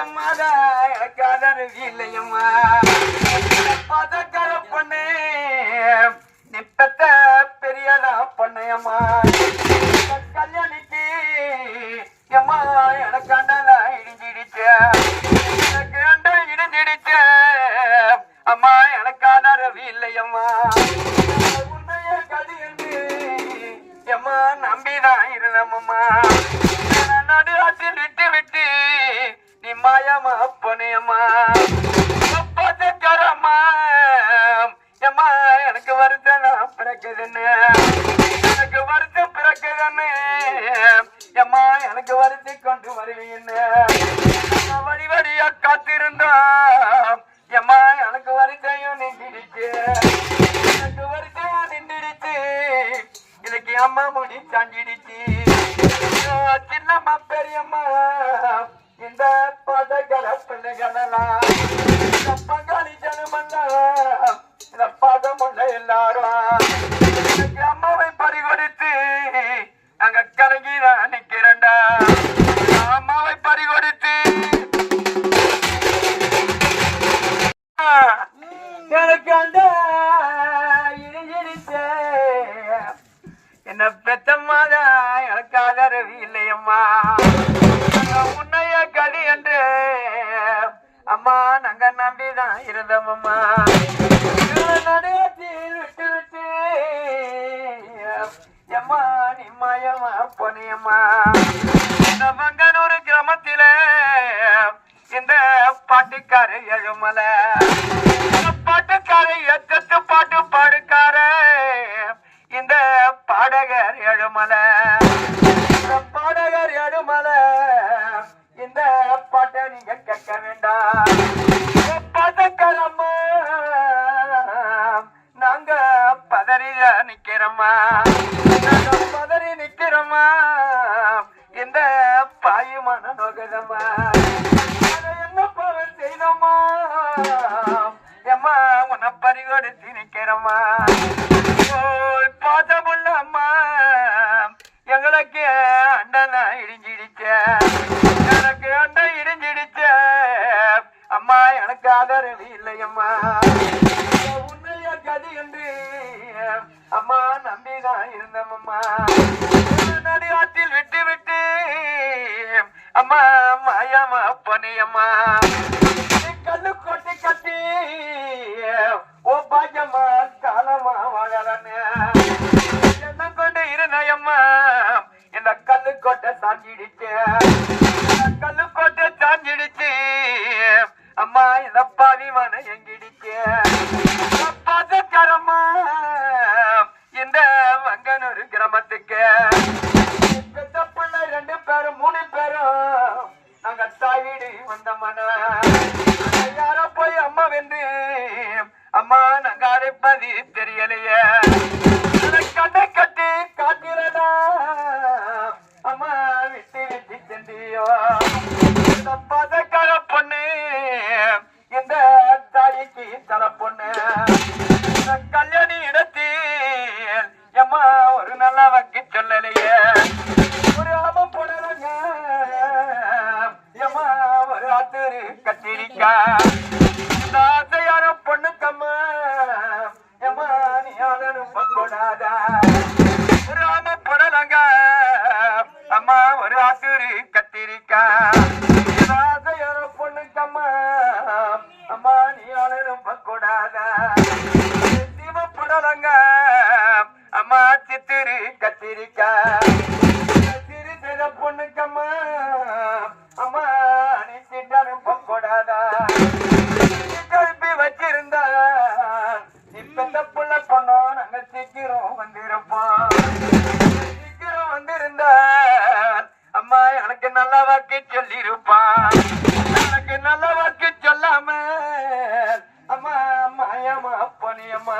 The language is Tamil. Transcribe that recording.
பட்டம்மாத காதரு இல்லையம்மா பதக்கர பொண்ணு நிப்பத்த பெரியதா பொண்ணையம்மா. கல்யாணிக்கு எம்மா எனக்கு அண்ணன் இடிஞ்சிடுச்சேன் பிறக்குதுன்னு. எனக்கு வருத்து பிறக்குதுன்னு. எம்மா எனக்கு வருத்தி கொண்டு வருவீன்னு. வழி வழியா காத்திருந்தோம். எம்மா எனக்கு வருத்தையும் நின்றுடுச்சு. எனக்கு வருத்தையும் நின்றுடுச்சு. இன்னைக்கு அம்மா முடி சாஞ்சிடுச்சு. சின்னம்மா பெரியம்மா. இந்த பதகல பிள்ளைகளெல்லாம் பங்காளி ஜனமெல்லாம் எல்லாரும் அம்மாவை பறிகொடுத்து அங்க கலங்கி நான் நிக்கிறேன்டா. அம்மாவை பறிகொடுத்து. எனக்கு அந்த என்ன பெத்தம்மாதா எனக்கு ஆதரவு இல்லையம்மா. நாங்க உன்னைய கதி என்று அம்மா நாங்க நம்பிதான் இருந்தோமம்மா நடுவத்தில் விட்டு எம்மா நிம்மயமா பொனியம்மா இந்த மங்கனூர் கிராமத்தில இந்த பாட்டுக்கார எழுமல. பாட்டுக்கார எத்தத்து பாட்டு பாடுக்கார. இந்த பாடகர் எழுமல. பாடகர் எழுமல. இந்த பாட்டை நீங்க கேட்க வேண்டாம். எம்மா உன்னை திணிக்கிறம்மா நிக்கிறோமா அம்மா எங்களுக்கு அண்டனா இடிஞ்சிடுச்ச. எனக்கு அண்டை இடிஞ்சிடுச்ச. அம்மா எனக்கு ஆதரவு இல்லையம்மா. உன்னைய கதி என்று அம்மா நம்பிதான் இருந்தம்மா. நடுவாத்தில் விட்டு விட்டு அம்மா மாயாமா பொனியம்மா கட்டி ஓ பாஜம்மா காலமா வாழறன்னு என்ன கொண்டு இருந்தயம்மா? இந்த கல்லு கொட்டை சாஞ்சிடுச்சு. இந்த கல்லு கொட்டை சாஞ்சிடுச்சு. அம்மா இந்த பாவி மன எங்கிடுச்சு. பாசக்காரம்மா இந்த வங்கனூர் கிராமத்துக்கு. பெத்த பிள்ளை ரெண்டு பேரும் மூணு பேரும் நாங்க தாய் வீடு பக்கூடாதா ராம புடலங்க அம்மா ஒரு ஆத்தூரு கத்திரிக்கா. இந்த பொண்ணுக்கம்மா அம்மா நீ ஆளனும் பக்கூடாதா சீம புடலங்க அம்மா சித்திரி கத்திரிக்கா. நல்லவாக்கு சொல்லிருப்பான். எனக்கு நல்லவாக்கு சொல்லாம அம்மா அம்மா ஏமா பொனியம்மா